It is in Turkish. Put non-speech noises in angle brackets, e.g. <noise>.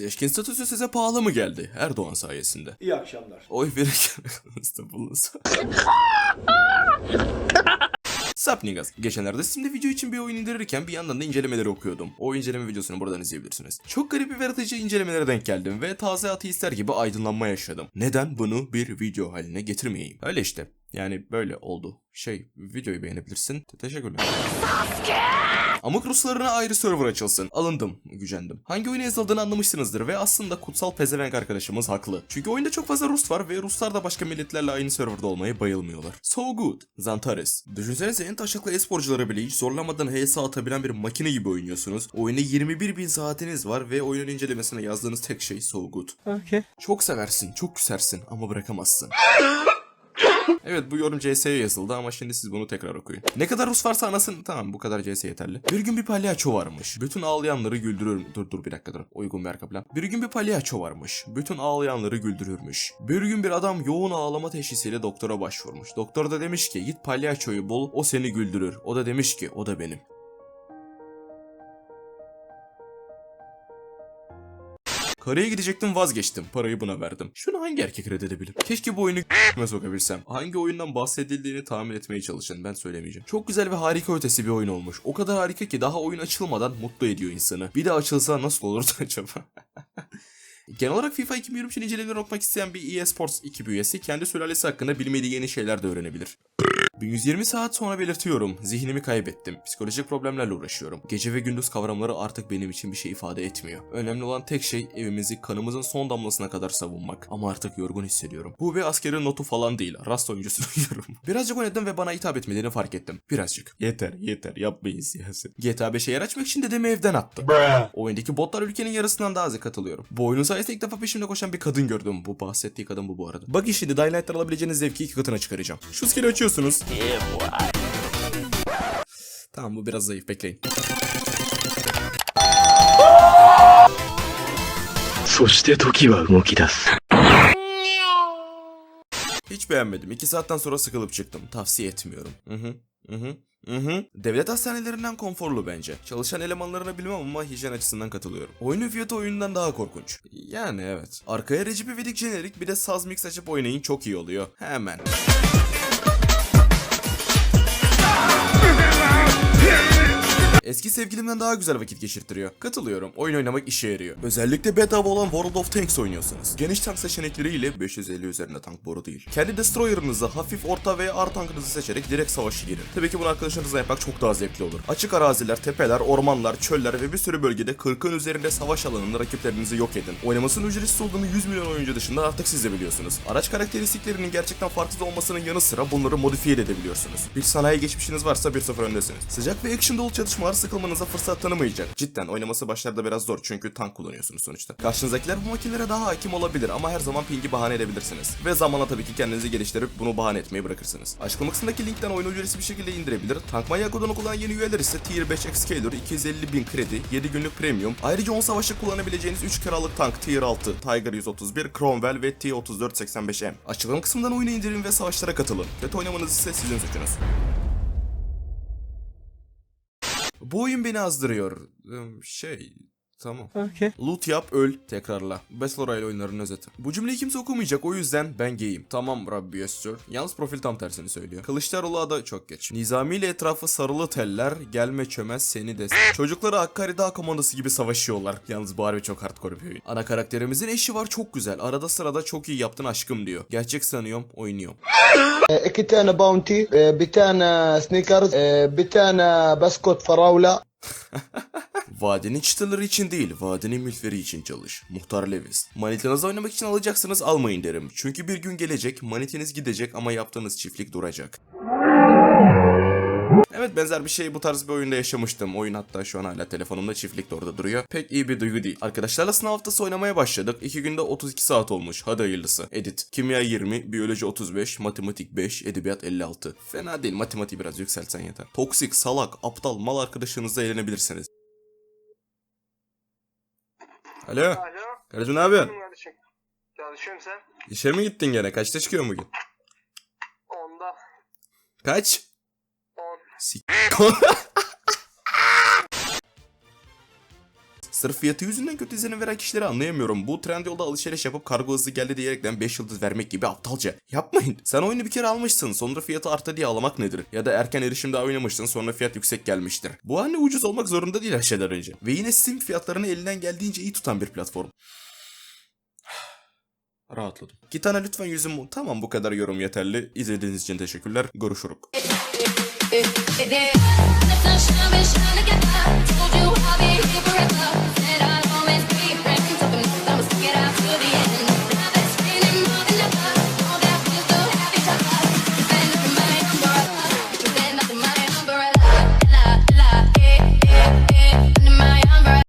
Seçkin statüsü size pahalı mı geldi? Erdoğan sayesinde. İyi akşamlar. Oy verirken. <laughs> Sup niggas. Geçenlerde Steam'de video için bir oyun indirirken bir yandan da incelemeleri okuyordum. O inceleme videosunu buradan izleyebilirsiniz. Çok garip bir yaratıcı incelemelere denk geldim ve taze ateistler gibi aydınlanma yaşadım. Neden bunu bir video haline getirmeyeyim? Öyle işte. Yani böyle oldu. Şey, videoyu beğenebilirsin. Te- Teşekkürler. Amok Ruslarına ayrı server açılsın. Alındım, gücendim. Hangi oyuna yazıldığını anlamışsınızdır ve aslında kutsal pezevenk arkadaşımız haklı. Çünkü oyunda çok fazla Rus var ve Ruslar da başka milletlerle aynı serverda olmaya bayılmıyorlar. So good. Zantares. Düşünsenize en taşaklı e-sporcuları bile hiç zorlamadan HS atabilen bir makine gibi oynuyorsunuz. Oyunda 21 bin saatiniz var ve oyunun incelemesine yazdığınız tek şey so good. Okay. Çok seversin, çok küsersin ama bırakamazsın. <laughs> <laughs> Evet bu yorum CS'ye yazıldı ama şimdi siz bunu tekrar okuyun. Ne kadar Rus varsa anasın... Tamam bu kadar CS yeterli. Bir gün bir palyaço varmış. Bütün ağlayanları güldürür... Dur dur bir dakika dur. Uygun bir arka plan. Bir gün bir palyaço varmış. Bütün ağlayanları güldürürmüş. Bir gün bir adam yoğun ağlama teşhisiyle doktora başvurmuş. Doktor da demiş ki git palyaçoyu bul o seni güldürür. O da demiş ki o da benim. Karaya gidecektim vazgeçtim. Parayı buna verdim. Şunu hangi erkek reddedebilir? Keşke bu oyunu <laughs> me sokabilsem. Hangi oyundan bahsedildiğini tahmin etmeye çalışın. Ben söylemeyeceğim. Çok güzel ve harika ötesi bir oyun olmuş. O kadar harika ki daha oyun açılmadan mutlu ediyor insanı. Bir de açılsa nasıl olurdu <laughs> acaba? Genel olarak FIFA 2023'ün incelemelerini okumak isteyen bir eSports ekibi üyesi kendi sülalesi hakkında bilmediği yeni şeyler de öğrenebilir. 1120 saat sonra belirtiyorum. Zihnimi kaybettim. Psikolojik problemlerle uğraşıyorum. Gece ve gündüz kavramları artık benim için bir şey ifade etmiyor. Önemli olan tek şey evimizi kanımızın son damlasına kadar savunmak. Ama artık yorgun hissediyorum. Bu bir askerin notu falan değil. Rast oyuncusunu <laughs> uyuyorum. Birazcık oynadım ve bana hitap etmediğini fark ettim. Birazcık. Yeter yeter yapmayın siyaset. GTA 5'e yer açmak için dedemi evden attı. Oyundaki botlar ülkenin yarısından daha az katılıyorum. Bu oyunun sayesinde ilk defa peşimde koşan bir kadın gördüm. Bu bahsettiği kadın bu bu arada. Bak şimdi Dying Light'tan alabileceğiniz zevki iki katına çıkaracağım. Şu skill'i açıyorsunuz. Tamam bu biraz zayıf bekleyin. Hiç beğenmedim. 2 saatten sonra sıkılıp çıktım. Tavsiye etmiyorum. Hı hı. Hı hı. Hı. Devlet hastanelerinden konforlu bence. Çalışan elemanlarına bilmem ama hijyen açısından katılıyorum. Oyunun fiyatı oyundan daha korkunç. Yani evet. Arkaya Recep İvedik jenerik bir de saz mix açıp oynayın çok iyi oluyor. Hemen. Eski sevgilimden daha güzel vakit geçirtiriyor. Katılıyorum. Oyun oynamak işe yarıyor. Özellikle bedava olan World of Tanks oynuyorsanız. Geniş tank seçenekleriyle 550 üzerinde tank boru değil. Kendi destroyer'ınızı hafif, orta veya ağır tankınızı seçerek direkt savaşa girin. Tabii ki bunu arkadaşlarınızla yapmak çok daha zevkli olur. Açık araziler, tepeler, ormanlar, çöller ve bir sürü bölgede 40'ın üzerinde savaş alanında rakiplerinizi yok edin. Oynamasının ücretsiz olduğunu 100 milyon oyuncu dışında artık siz de biliyorsunuz. Araç karakteristiklerinin gerçekten farksız olmasının yanı sıra bunları modifiye de edebiliyorsunuz. Bir sanayi geçmişiniz varsa 1-0 öndesiniz. Sıcak ve action dolu çatışmalar sıkılmanıza fırsat tanımayacak. Cidden oynaması başlarda biraz zor çünkü tank kullanıyorsunuz sonuçta. Karşınızdakiler bu makinelere daha hakim olabilir ama her zaman pingi bahane edebilirsiniz. Ve zamanla tabii ki kendinizi geliştirip bunu bahane etmeyi bırakırsınız. Açıklama kısmındaki linkten oyunu ücretsiz bir şekilde indirebilir. Tank manyak kodunu kullanan yeni üyeler ise Tier 5 Excaler 250 bin kredi, 7 günlük premium. Ayrıca 10 savaşta kullanabileceğiniz 3 kiralık tank Tier 6, Tiger 131, Cromwell ve T-3485M. Açıklama kısmından oyunu indirin ve savaşlara katılın. Kötü oynamanız ise sizin suçunuz. Bu oyun beni azdırıyor. Şey... Tamam. Okay. Loot yap öl tekrarla. Battle Royale oyunlarının özeti. Bu cümleyi kimse okumayacak o yüzden ben geyim. Tamam Rabbi Yesur. Yalnız profil tam tersini söylüyor. Kılıçdaroğlu ada çok geç. Nizami ile etrafı sarılı teller gelme çömez seni de. Çocukları Hakkari Dağ Komandosu gibi savaşıyorlar. Yalnız bu harbi çok hardcore bir oyun. Ana karakterimizin eşi var çok güzel. Arada sırada çok iyi yaptın aşkım diyor. Gerçek sanıyorum oynuyorum. E, iki tane bounty, e, bir tane sneakers, e, bir tane basket faravla. <laughs> Vadinin çıtaları için değil, vadinin milferi için çalış. Muhtar Lewis. Manitanızı oynamak için alacaksınız almayın derim. Çünkü bir gün gelecek, manitiniz gidecek ama yaptığınız çiftlik duracak. Evet benzer bir şey bu tarz bir oyunda yaşamıştım. Oyun hatta şu an hala telefonumda çiftlik de orada duruyor. Pek iyi bir duygu değil. Arkadaşlarla sınav haftası oynamaya başladık. 2 günde 32 saat olmuş. Hadi hayırlısı. Edit. Kimya 20, biyoloji 35, matematik 5, edebiyat 56. Fena değil. Matematiği biraz yükseltsen yeter. Toksik, salak, aptal, mal arkadaşınızla eğlenebilirsiniz. Alo. Alo. Karıcı ne yapıyorsun? Kardeşim. Çalışıyorum sen. İşe mi gittin gene? Kaçta çıkıyorsun bugün? Onda. Kaç? On. Sik. <laughs> Sırf fiyatı yüzünden kötü izlenim veren kişileri anlayamıyorum. Bu Trendyol'da alışveriş yapıp kargo hızlı geldi diyerekten 5 yıldız vermek gibi aptalca. Yapmayın. Sen oyunu bir kere almışsın sonra fiyatı arttı diye ağlamak nedir? Ya da erken erişimde oynamışsın sonra fiyat yüksek gelmiştir. Bu anne ucuz olmak zorunda değil her şeyden önce. Ve yine Steam fiyatlarını elinden geldiğince iyi tutan bir platform. <sighs> Rahatladım. Gitana lütfen yüzüm... Tamam bu kadar yorum yeterli. İzlediğiniz için teşekkürler. Görüşürük.